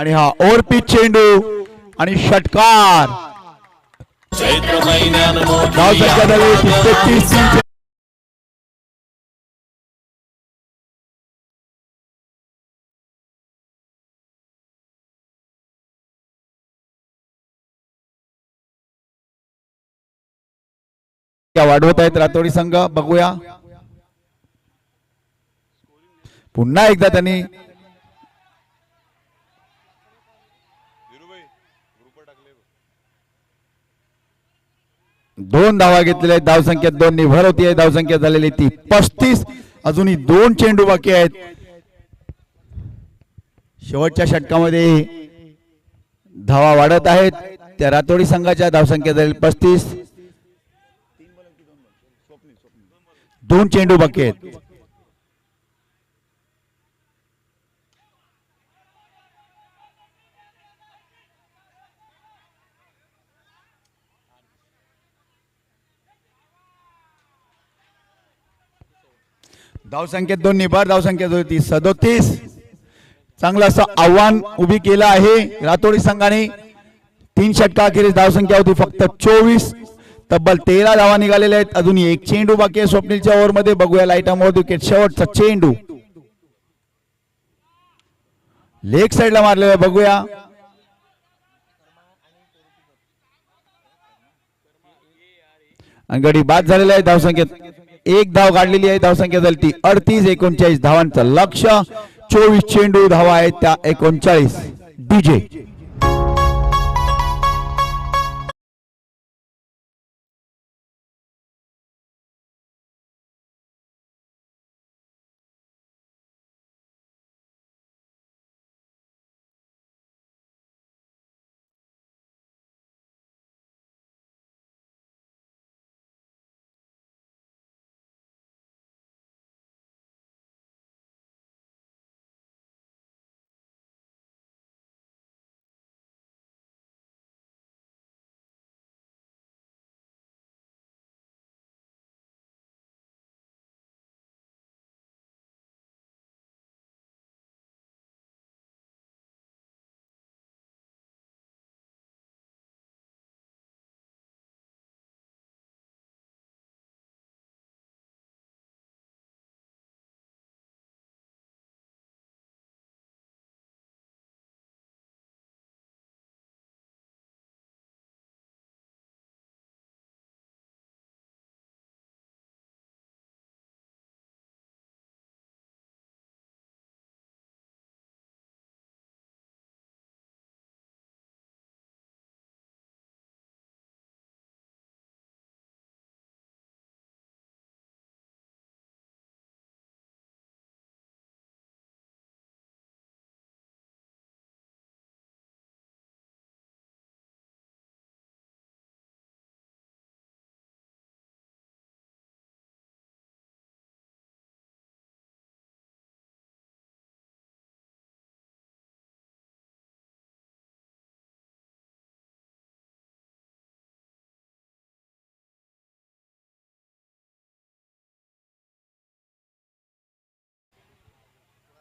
आणि हा ओरपीच चेंडू आणि षटकार. चैत्र त्या वाढवत आहेत रातोडी संघ बघूया. पुन्हा एकदा त्यांनी दोन धावा घेतलेल्या आहेत. धावसंख्या दोन निभर होती आहे. धावसंख्या झालेली ती पस्तीस. अजूनही दोन चेंडू बाकी आहेत. शेवटच्या षटकामध्ये धावा वाढत आहेत. त्या रातोडी संघाच्या धावसंख्या झालेली पस्तीस. दोन चेंडू बाकी आहेत. धावसंख्येत दोन निभार धावसंख्येत होती सदोतीस. चांगलं असं आव्हान उभी केलं आहे रातोडी संघाने. तीन षटकाखेरीस धावसंख्या होती फक्त चोवीस. तब्बल तेरा धावा निघालेल्या आहेत. अजून एक चेंडू बाकी आहे स्वप्नीलच्या ओव्हरमध्ये. बघूया लाईटामोर विकेट शेवटचा चेंडू. लेग साईडला मारलेला आहे, बघूया. आणि गडी बाद झालेला आहे धावसंख्येत. एक धाव काढलेली आहे धावसंख्या झाली ती अडतीस एकोणचाळीस धावांचं लक्ष. चोवीस चेंडू धावा आहेत त्या एकोणचाळीस. डीजे.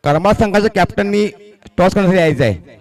कर्मा संघाच्या कॅप्टननी टॉस करण्यासाठी यायचं आहे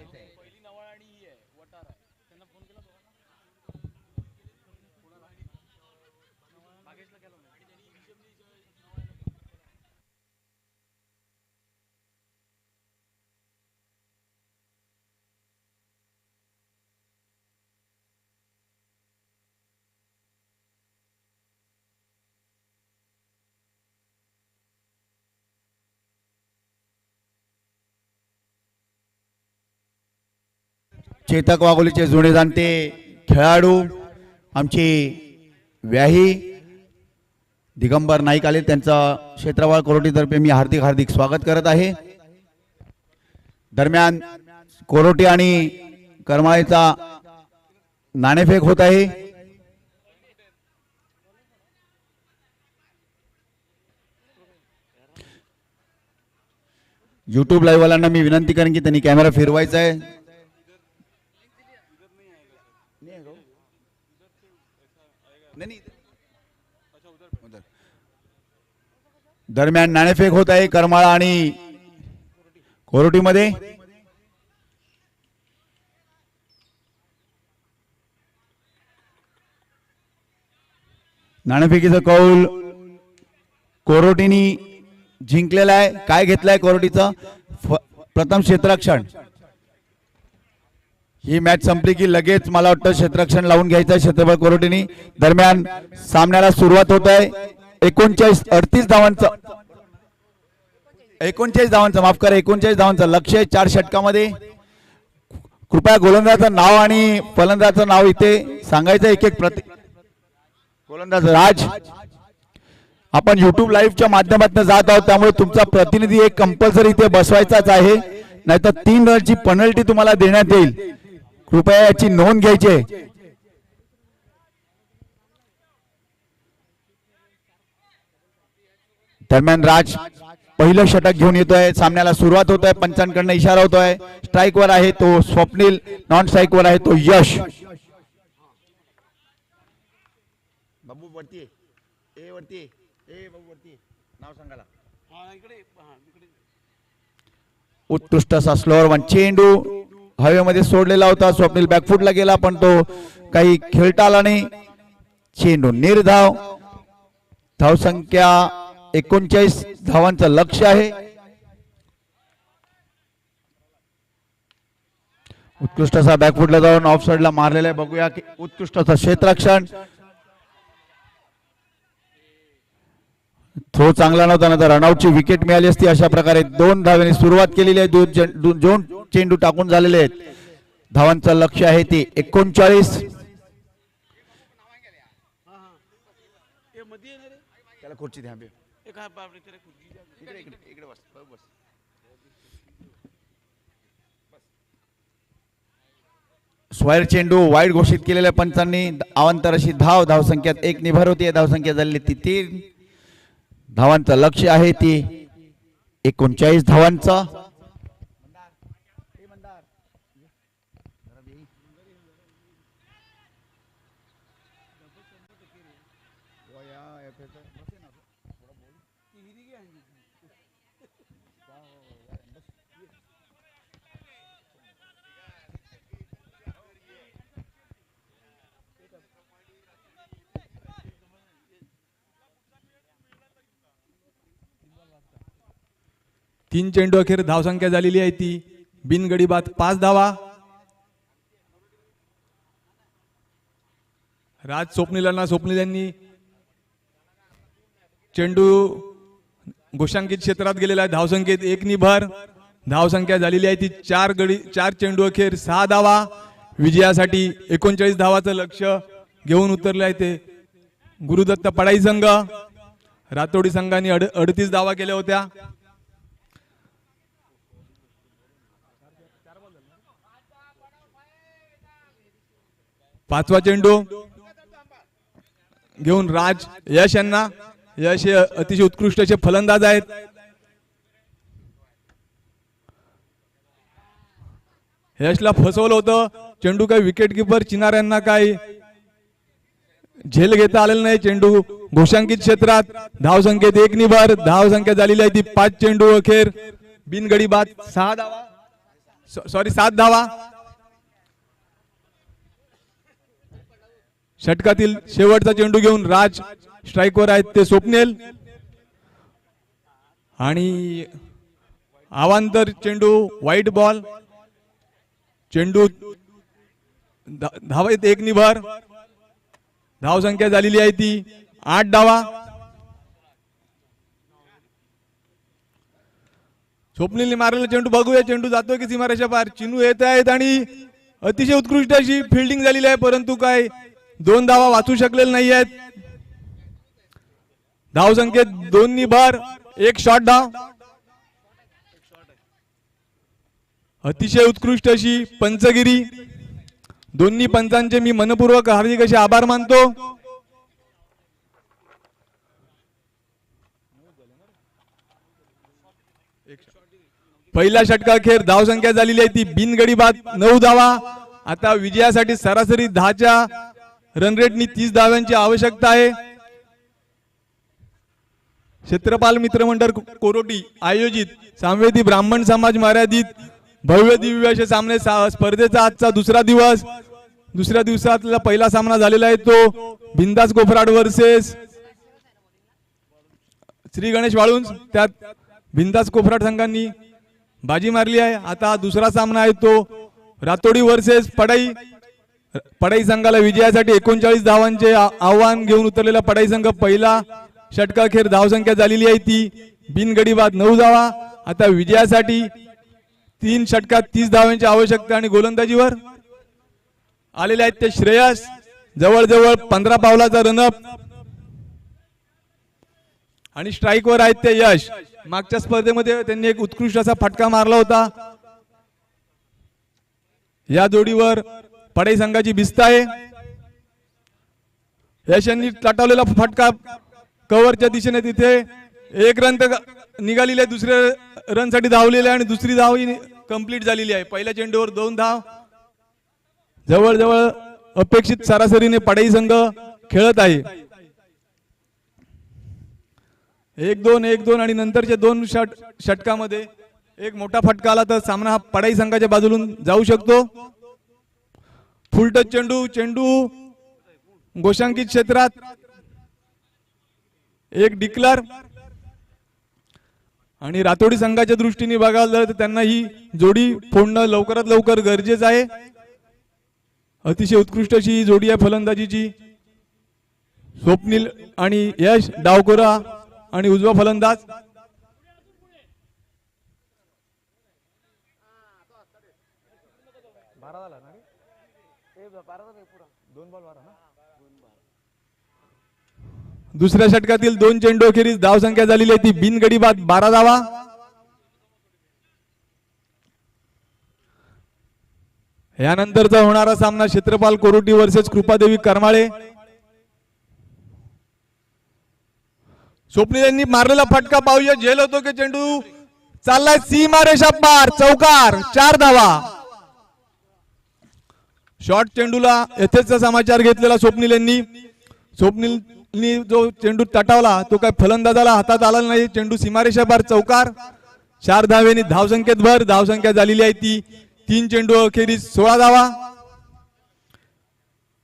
चेतक वाघोलीचे जुने जाणते खेळाडू आमची व्याही दिगंबर नाईक आले त्यांचा क्षेत्रवाळ कोरोटीतर्फे मी हार्दिक हार्दिक स्वागत करत आहे. दरम्यान कोरोटी आणि करमाळेचा नाणेफेक होत आहे. युट्यूब लाईव्ह वाल्यांना मी विनंती करेन की त्यांनी कॅमेरा फिरवायचा आहे. नहीं नहीं उधर दरम्यान नाणेफेक होत आहे करमाळा आणि कोरोटीमध्ये. नाणेफेकीचा कौल कोरोटीनी जिंकलेला आहे. काय घेतलाय कोरोटीचं? प्रथम क्षेत्रक्षण ही मॅच संपली की लगेच मला वाटतं क्षेत्ररक्षण लावून घ्यायचं आहे क्षेत्रफळ कोरोटीनी दरम्यान सामन्याला सुरुवात होत आहे. एकोणचाळीस अडतीस धावांचं. एकोणचाळीस धावांचं माफ करा एकोणचाळीस धावांचं. लक्ष आहे चार षटकामध्ये. कृपया गोलंदाजाचं नाव आणि फलंदाजाचं नाव इथे सांगायचं एक एक प्रति गोलंदाज राज. आपण युट्यूब लाईव्हच्या माध्यमातून जात आहोत. त्यामुळे तुमचा प्रतिनिधी एक कंपल्सरी इथे बसवायचाच आहे. नाहीतर तीन रनची पेनल्टी तुम्हाला देण्यात येईल. कृपया याची नोंद घ्यायची. दरम्यान राज पहिलं षटक घेऊन येतोय. सामन्याला सुरुवात होत आहे पंचांकडनं इशारा होतोय. स्ट्राईक वर आहे तो स्वप्नील. नॉन स्ट्राईक वर आहे तो यश. बाबू वरती ए वरती ए बाबू वरती नाव सांगाला उत्कृष्ट असा स्लोअर वन चेंडू. हवेमध्ये सोडलेला होता स्वप्नील बॅकफुटला गेला पण तो काही खेळता आला नाही. चेंडू निर्धाव. धावसंख्या एकोणचाळीस धावांचं लक्ष आहे. उत्कृष्ट असा बॅकफुटला जाऊन ऑफ साईडला मारलेला आहे. बघूया की उत्कृष्ट असं क्षेत्ररक्षण. थ्रो चांगला नव्हता ना तर रनआउटची विकेट मिळाली असती. अशा प्रकारे दोन धावांनी सुरुवात केलेली आहे. दोन दोन चेंडू टाकून झालेले आहेत. धावांचं लक्ष आहे ते एकोणचाळीस. स्वायर चेंडू वाईट घोषित केलेल्या पंचांनी अवांतर अशी धाव धावसंख्यात एक निभार होती. धावसंख्या झालेली ती तीन. धावांचं लक्ष आहे ती. एकोणचाळीस धावांचं. तीन चेंडू अखेर धावसंख्या झालेली आहे ती. बिनगडी बाद पाच धावा. राज स्वप्नीलांना स्वप्नील यांनी चेंडू घोषांकित क्षेत्रात गेलेला आहे. धावसंख्येत एक निभर धावसंख्या झालेली आहे ती. चार गडी चार चेंडू अखेर सहा धावा. विजयासाठी एकोणचाळीस धावाचं लक्ष घेऊन उतरले आहे ते गुरुदत्त पडाई संघ. रातोडी संघाने अड अडतीस धावा केल्या होत्या. पाचवा चेंडू घेऊन राज यश यांना. यश हे अतिशय उत्कृष्ट असे फलंदाज आहेत. यशला फसवलं होतं. चेंडू काय विकेट किपर चिनार यांना झेल घेता आलेलं नाही चेंडू. घोषांकित क्षेत्रात धाव संख्येत एक निभर धाव संख्या झालेली आहे ती पाच चेंडू अखेर. बिनगडी बाद सहा धावा. सॉरी सात धावा. षटकातील शेवटचा चेंडू घेऊन राज स्ट्राईकवर आहेत ते स्वप्नेल. आणि आवांतर चेंडू व्हाईट बॉल चेंडू धावा एक निभर. धाव संख्या झालेली आहे ती. आठ धावा. स्वप्नीलने मारलेला चेंडू बघूया. चेंडू जातोय की सीमारेषा पार? चिनू येत आहेत आणि अतिशय उत्कृष्ट अशी फिल्डिंग झालेली आहे परंतु काय दोन धावा वाचू शकलेले नाही आहेत. धाव संख्येत दोन्ही निभार एक शॉट धाव. अतिशय उत्कृष्ट अशी पंचगिरी. दोन्ही पंचांचे मी मनपूर्वक हार्दिक असे आभार मानतो. पहिल्या षटकाखेर धावसंख्या झालेली आहे ती बिनगडी बाद नऊ धावा. आता विजयासाठी सरासरी दहाच्या रनरेटनी तीस धाव्यांची आवश्यकता आहे. क्षेत्रपाल मित्रमंडळ कोरोटी आयोजित सामवेदी ब्राह्मण समाज मर्यादित भव्य दिव्य असे सामने सा- स्पर्धेचा आजचा दुसरा दिवस. दुसऱ्या दिवसातला पहिला सामना झालेला आहे तो बिंदास गोफराड वर्सेस श्री गणेश वाळून त्यात बिंदास कोफराट संघांनी बाजी मारली आहे. आता दुसरा सामना आहे तो रातोडी वर्सेस पडाई पडाई संघाला विजयासाठी एकोणचाळीस धावांचे आव्हान घेऊन उतरलेला पडाई संघ पहिला षटकाखेर धावसंख्या झालेली आहे ती. बिनगडी बाद नऊ धावा. आता विजयासाठी तीन षटकात तीस धावांची आवश्यकता आणि गोलंदाजीवर आलेले आहेत ते श्रेयस. जवळजवळ पंधरा पावलाचा रनअप आणि स्ट्राईकवर आहेत ते यश. मागच्या स्पर्धेमध्ये त्यांनी एक उत्कृष्ट असा फटका मारला होता. या जोडीवर पडाई संघाची भिस्त आहे. याशांनी टाटावलेला फटका कव्हरच्या दिशेने तिथे एक रन तर निघालेली आहे दुसऱ्या रनसाठी धावलेली आहे आणि दुसरी धाव ही कंप्लीट झालेली आहे. पहिल्या चेंडूवर दोन धाव. जवळजवळ अपेक्षित सरासरीने पडाई संघ खेळत आहे. एक दोन एक दोन आणि नंतरच्या दोन षट षटकामध्ये एक मोठा फटका आला तर सामना हा पडाई संघाच्या बाजूलून जाऊ शकतो. फुलटच चेंडू चेंडू गोशांकित क्षेत्रात. एक डिक्लर आणि रातोडी संघाच्या दृष्टीने बघायला झालं तर त्यांना ही जोडी फोडणं लवकरात लवकर गरजेचं आहे. अतिशय उत्कृष्ट अशी ही जोडी आहे फलंदाजीची. स्वप्नील आणि यश डावकोरा आणि उजवा फलंदाज. दुसऱ्या षटकातील दोन चेंडू अखेरीस धाव संख्या झालेली आहे ती बिनगडी बाद बारा धावा यानंतरचा होणारा सामना क्षेत्रपाल कोरोटी वर्सेस कृपादेवी करमाळे. स्वप्नीलांनी मारलेला फटका पाहूया. झेल होतो की चेंडू? चाललाय सीमा रेषा पार. चौकार चार धावा. शॉर्ट चेंडूला येथेच समाचार घेतलेला स्वप्नील यांनी स्वप्नीलनी जो चेंडू तटावला तो काय फलंदाजाला हातात आला नाही. चेंडू सीमारेषा पार चौकार. चार धावेने धावसंख्येत भर. धावसंख्या झालेली आहे ती. तीन चेंडू अखेरीस सोळा धावा.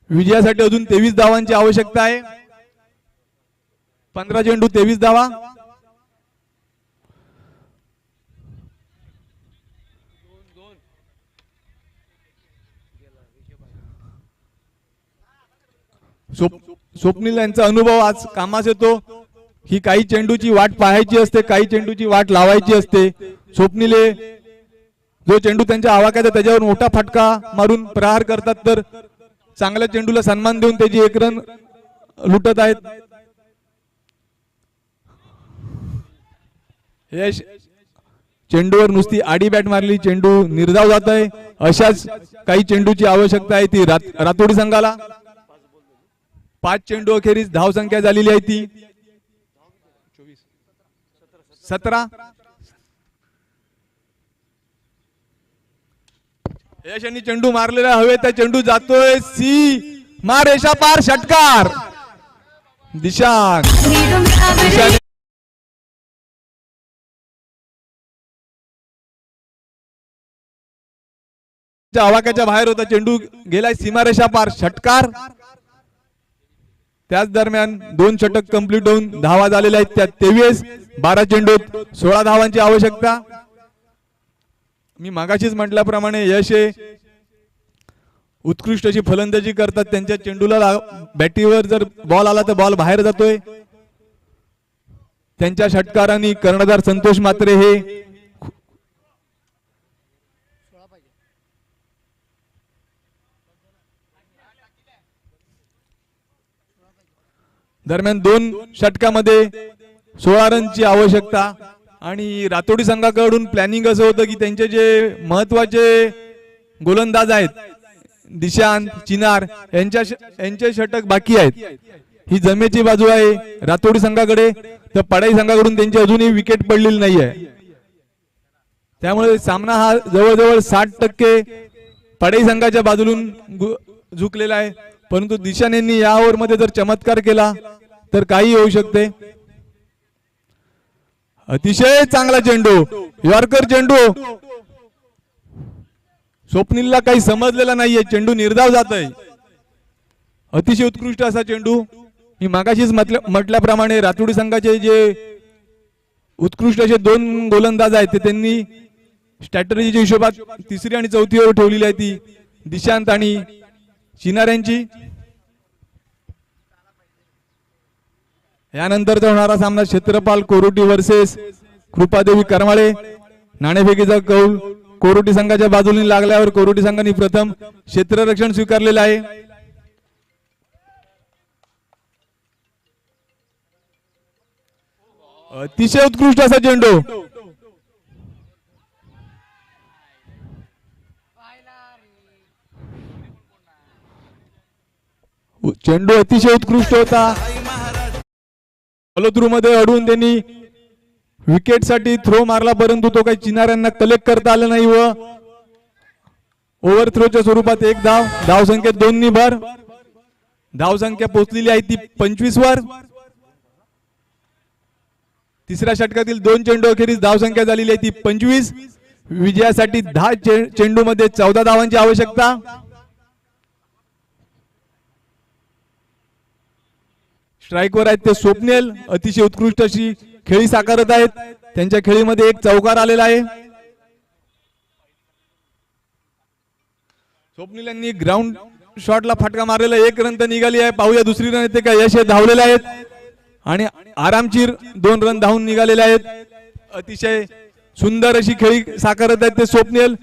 विजयासाठी अजून तेवीस धावांची आवश्यकता आहे. पंधरा चेंडू तेवीस धावा स्वप्नील यांचा अनुभव आज कामास येतो. ही काही चेंडूची वाट पाहायची असते काही चेंडूची वाट लावायची असते. स्वप्नीले जो चेंडू त्यांच्या आवाक्यात आहे त्याच्यावर मोठा फटका मारून प्रहार करतात तर चांगल्या चेंडूला सन्मान देऊन त्याची एक रन लुटत आहेत. यश. चेंडूवर नुसती आडी बॅट मारली चेंडू निर्धाव जात आहे अशाच काही चेंडूची आवश्यकता आहे ती रात- रातोडी संघाला. पाच चेंडू अखेरीस धाव संख्या झालेली आहे ती. सतरा. यश यांनी चेंडू मारलेला हवे त्या चेंडू जातोय सी. मार पार षटकार. दिशान आवाक्याच्या बाहेर होता चेंडू गेलाय सीमारेषा पार षटकार. त्याच दरम्यान दोन षटक कंप्लीट होऊन धावा झालेल्या आहेत त्या तेवीस बारा चेंडूत सोळा धावांची आवश्यकता. मी मागाशीच म्हटल्याप्रमाणे यश हे उत्कृष्ट अशी फलंदाजी करतात. त्यांच्या चेंडूला बॅटीवर जर बॉल आला तर बॉल बाहेर जातोय. त्यांच्या षटकारांनी कर्णधार संतोष मात्रे हे दरम्यान दोन षटकामध्ये सोळा रनची आवश्यकता आणि रातोडी संघाकडून प्लॅनिंग असं होतं की त्यांचे जे महत्त्वाचे गोलंदाज आहेत दिशांत चिनार यांच्या यांचे षटक बाकी आहेत. ही जमेची बाजू आहे रातोडी संघाकडे. तर पडाई संघाकडून त्यांची अजूनही विकेट पडलेली नाही आहे त्यामुळे सामना हा जवळजवळ साठ टक्के पडाई संघाच्या बाजूला झुकलेला आहे. परंतु दिशान यांनी या ओव्हरमध्ये जर चमत्कार केला तर काही होऊ शकते. अतिशय चांगला चेंडू यॉर्कर चेंडू स्वप्नीलला काही समजलेला नाहीये चेंडू निर्धाव जात आहे अतिशय उत्कृष्ट असा चेंडू मी मागाशीच म्हटल्या- म्हटल्याप्रमाणे रातुडी संघाचे जे उत्कृष्ट असे दोन गोलंदाज आहेत ते त्यांनी स्ट्रॅटर्जीच्या हिशोबात तिसरी आणि चौथी ओव्हर ठेवलेली आहे ती. दिशांत आणि चिनाऱ्यांची. यानंतरचा होणारा सामना क्षेत्रपाल कोरोटी वर्सेस कृपादेवी करमाळे. नाणेफेकीचा कौल कोरोटी संघाच्या बाजूने लागल्यावर कोरोटी संघाने प्रथम क्षेत्ररक्षण स्वीकारलेलं आहे. अतिशय उत्कृष्ट असा चेंडू चेंडू अतिशय उत्कृष्ट होता. मध्ये अडवून त्यांनी विकेटसाठी थ्रो मारला परंतु तो काही चिनाऱ्यांना कलेक्ट करता आला नाही व ओव्हर थ्रोच्या स्वरूपात एक धाव धाव दोन्ही भर. धाव संख्या पोहोचलेली आहे ती पंचवीस वर. तिसऱ्या षटकातील दोन चेंडू अखेरीस धावसंख्या झालेली आहे ती पंचवीस. विजयासाठी दहा चेंडू मध्ये चौदा धावांची आवश्यकता. स्ट्राईकवर आहेत ते स्वप्नेल अतिशय उत्कृष्ट अशी खेळी साकारत आहेत. त्यांच्या खेळीमध्ये एक चौकार आलेला आहे. स्वप्नील यांनी ग्राउंड शॉटला फटका मारलेला एक रन तर निघाली आहे. पाहूया दुसरी रन येते का? यश हे धावलेले आहेत. आणि आरामशीर दोन रन धावून निघालेले आहेत. अतिशय सुंदर अशी खेळी साकारत आहेत ते स्वप्नेल.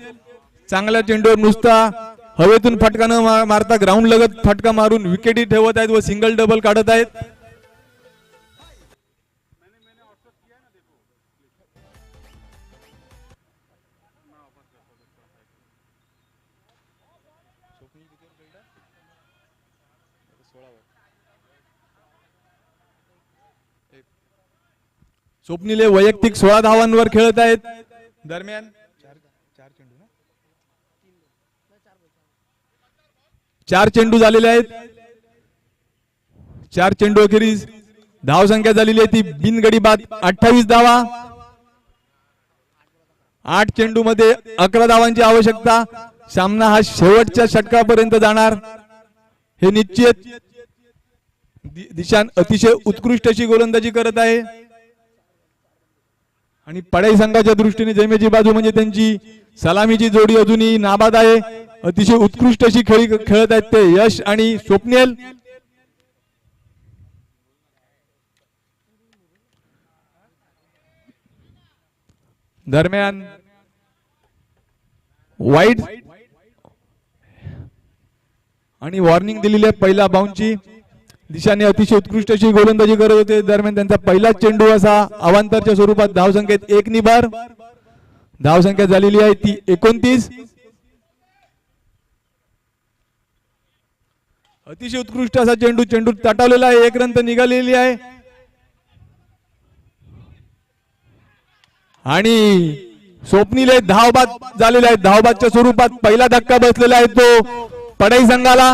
चांगल्या चेंडूवर नुसता हवेतून फटका न मारता ग्राउंड लगत फटका मारून विकेटी ठेवत आहेत व सिंगल डबल काढत आहेत. स्वप्नीले वैयक्तिक सोळा धावांवर खेळत आहेत. दरम्यान चार चार चेंडू झालेले आहेत. चार चेंडू अखेरीस धाव संख्या झालेली आहे ती बिनगडी बाद अठ्ठावीस धावा. आठ चेंडू मध्ये अकरा धावांची आवश्यकता. सामना हा शेवटच्या षटकापर्यंत जाणार. हे निश्चित दिशान अतिशय उत्कृष्ट अशी गोलंदाजी करत आहे. आणि पडाई संघाच्या दृष्टीने जमेची बाजू म्हणजे त्यांची सलामीची जोडी अजूनही नाबाद आहे. अतिशय उत्कृष्ट अशी खेळी खेळत आहेत ते. यश आणि स्वप्नेल. दरम्यान वाईट आणि वॉर्निंग दिलेली आहे पहिल्या बाउंडची. दिशाने अतिशय उत्कृष्ट अशी गोलंदाजी करत होते. दरम्यान त्यांचा पहिलाच चेंडू असा अवांतरच्या स्वरूपात धावसंख्येत एक निभार धावसंख्या झालेली आहे ती एकोणतीस. अतिशय उत्कृष्ट असा चेंडू चेंडू तटावलेला आहे. एक रन तर निघालेली आहे. आणि स्वप्नीले धावबाद झालेले आहे धावबादच्या स्वरूपात पहिला धक्का बसलेला आहे तो पडाई संघाला.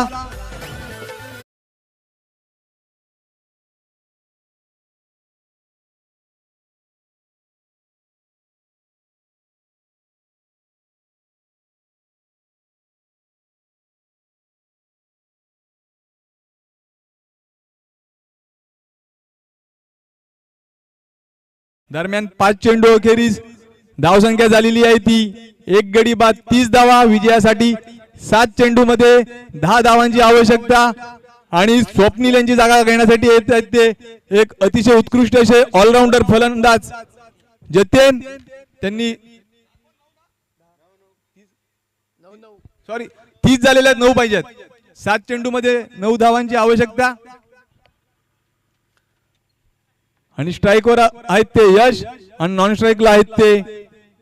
दरम्यान पाच चेंडू अखेरीस धावसंख्या झालेली आहे ती. एक गडी बाद तीस धावा. विजयासाठी सात चेंडू मध्ये दहा धावांची आवश्यकता आणि स्वप्नील यांची जागा घेण्यासाठी येत आहेत ते. एक अतिशय उत्कृष्ट असे ऑलराऊंडर फलंदाज जतेन. त्यांनी सॉरी तीस झालेल्या आहेत नऊ पाहिजेत. सात चेंडू मध्ये नऊ धावांची आवश्यकता. आणि स्ट्राईकवर आहेत ते यश आणि नॉन स्ट्राईकला आहेत ते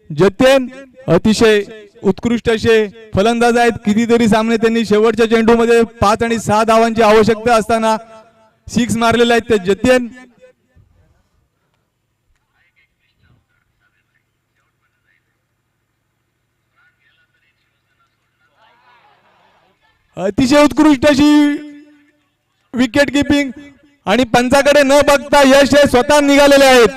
जतेन अतिशय उत्कृष्ट असे फलंदाज आहेत. कितीतरी सामने त्यांनी शेवटच्या चेंडूमध्ये पाच आणि सहा धावांची आवश्यकता असताना सिक्स मारलेले आहेत ते जतेन अतिशय उत्कृष्ट अशी विकेट किपिंग आणि पंचाकडे न बघता यश हे स्वतः निघालेले आहेत.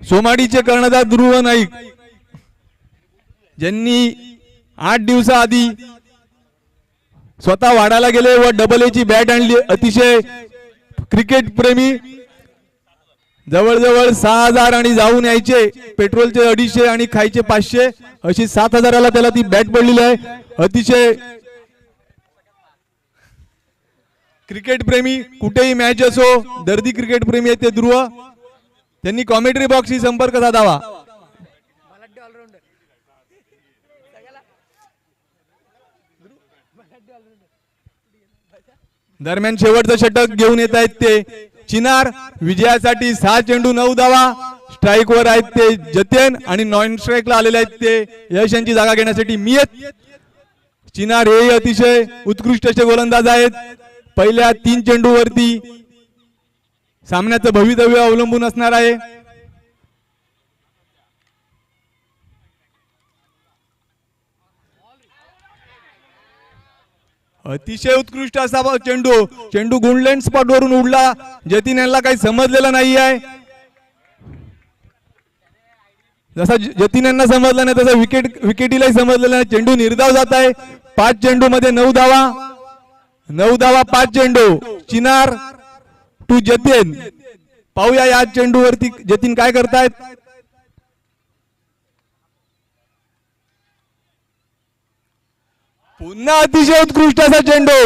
सोमाडीचे कर्णधार ध्रुव नाईक ज्यांनी आठ दिवसाआधी स्वतः वाढायला गेले व डबल ची बॅट आणली. अतिशय क्रिकेट प्रेमी. जवळजवळ सहा हजार आणि जाऊन यायचे. पेट्रोलचे अडीचशे आणि खायचे पाचशे. अशी सात हजाराला त्याला ती बॅट पडलेली आहे. अतिशय क्रिकेट प्रेमी. कुठेही मॅच असो दर्दी क्रिकेट प्रेमी आहे ते ध्रुव. त्यांनी कॉमेंट्री बॉक्सशी संपर्क साधावा. दरम्यान शेवटचं षटक घेऊन येत आहेत ते चिनार. विजयासाठी सहा चेंडू नऊ धावा. स्ट्राईक वर आहेत ते जतेन आणि नॉन स्ट्राईकला आलेले आहेत ते यश यांची जागा घेण्यासाठी मियत. चिनार हे अतिशय उत्कृष्ट असे गोलंदाज आहेत. पहिल्या तीन चेंडू वरती सामन्याचं भवितव्य अवलंबून असणार आहे. अतिशय उत्कृष्ट असा चेंडू. चेंडू गुंडलँड स्पॉट वरून उडला. जतीन यांना काही समजलेलं नाही आहे. जसा जतीन यांना समजलं नाही तसा विकेट विकेटीलाही समजलेलं नाही. चेंडू निर्धाव जात आहे. पाच चेंडू मध्ये नऊ धावा. नऊ धावा पाच चेंडू. चिनार टू जतीन. पाहूया या चेंडूवरती जतीन काय करतायत. पुन्हा अतिशय उत्कृष्ट असा चेंडू.